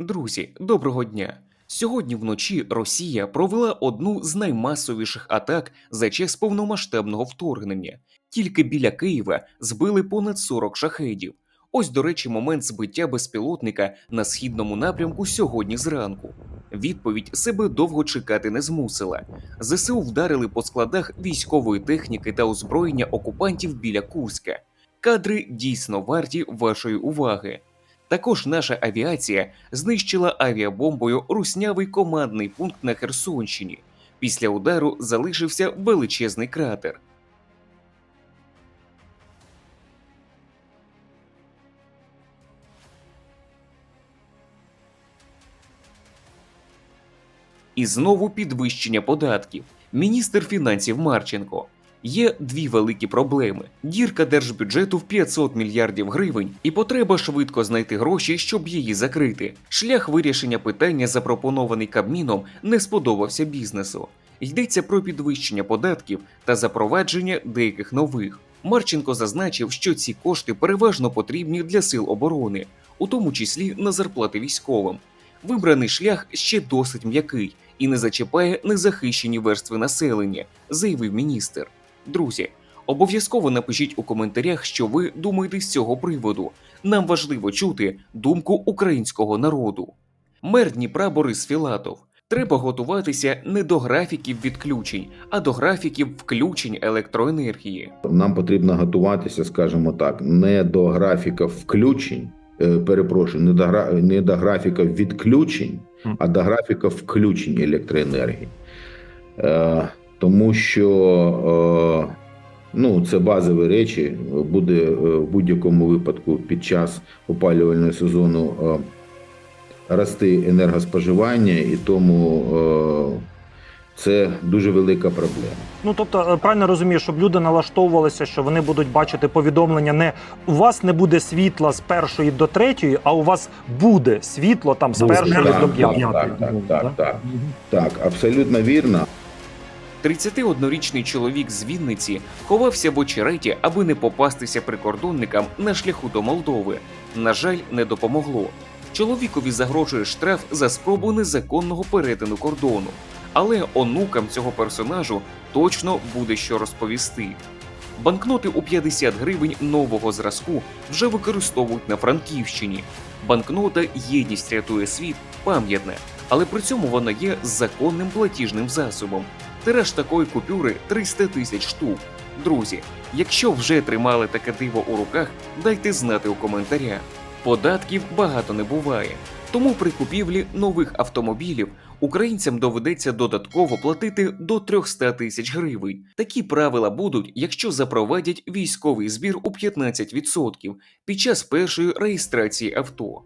Друзі, доброго дня! Сьогодні вночі Росія провела одну з наймасовіших атак за час повномасштабного вторгнення. Тільки біля Києва збили понад 40 шахедів. Ось, до речі, момент збиття безпілотника на східному напрямку сьогодні зранку. Відповідь себе довго чекати не змусила. ЗСУ вдарили по складах військової техніки та озброєння окупантів біля Курська. Кадри дійсно варті вашої уваги. Також наша авіація знищила авіабомбою руснявий командний пункт на Херсонщині. Після удару залишився величезний кратер. І знову підвищення податків. Міністр фінансів Марченко. Є дві великі проблеми: дірка держбюджету в 500 мільярдів гривень, і потреба швидко знайти гроші, щоб її закрити. Шлях вирішення питання, запропонований Кабміном, не сподобався бізнесу. Йдеться про підвищення податків та запровадження деяких нових. Марченко зазначив, що ці кошти переважно потрібні для сил оборони, у тому числі на зарплати військовим. Вибраний шлях ще досить м'який і не зачіпає незахищені верстви населення, заявив міністр. Друзі, обов'язково напишіть у коментарях, що ви думаєте з цього приводу. Нам важливо чути думку українського народу. Мер Дніпра Борис Філатов. Треба готуватися не до графіків відключень, а до графіків включень електроенергії. Нам потрібно готуватися, скажімо так, не до графіка включень. е, Перепрошую, не до гра- не до графіка відключень, а до графіка включень електроенергії. Е, тому що е, ну, це базові речі. Буде е, в будь-якому випадку під час опалювального сезону е, рости енергоспоживання, і тому це дуже велика проблема. Ну тобто, правильно розумію, щоб люди налаштовувалися, що вони будуть бачити повідомлення. Не у вас не буде світла з першої до третьої, а у вас буде світло там з першої так, до так, п'ятої. так, так, так, так. Так, абсолютно вірно. 31-річний чоловік з Вінниці ховався в очереті, аби не попастися прикордонникам на шляху до Молдови. На жаль, не допомогло. Чоловікові загрожує штраф за спробу незаконного перетину кордону. Але онукам цього персонажу точно буде що розповісти. Банкноти у 50 гривень нового зразку вже використовують на Франківщині. Банкнота Єдність рятує світ пам'ятна, але при цьому вона є законним платіжним засобом. Тираж такої купюри 300 тисяч штук. Друзі, якщо вже тримали таке диво у руках, дайте знати у коментарях. Податків багато не буває. Тому при купівлі нових автомобілів українцям доведеться додатково платити до 300 тисяч гривень. Такі правила будуть, якщо запровадять військовий збір у 15% під час першої реєстрації авто.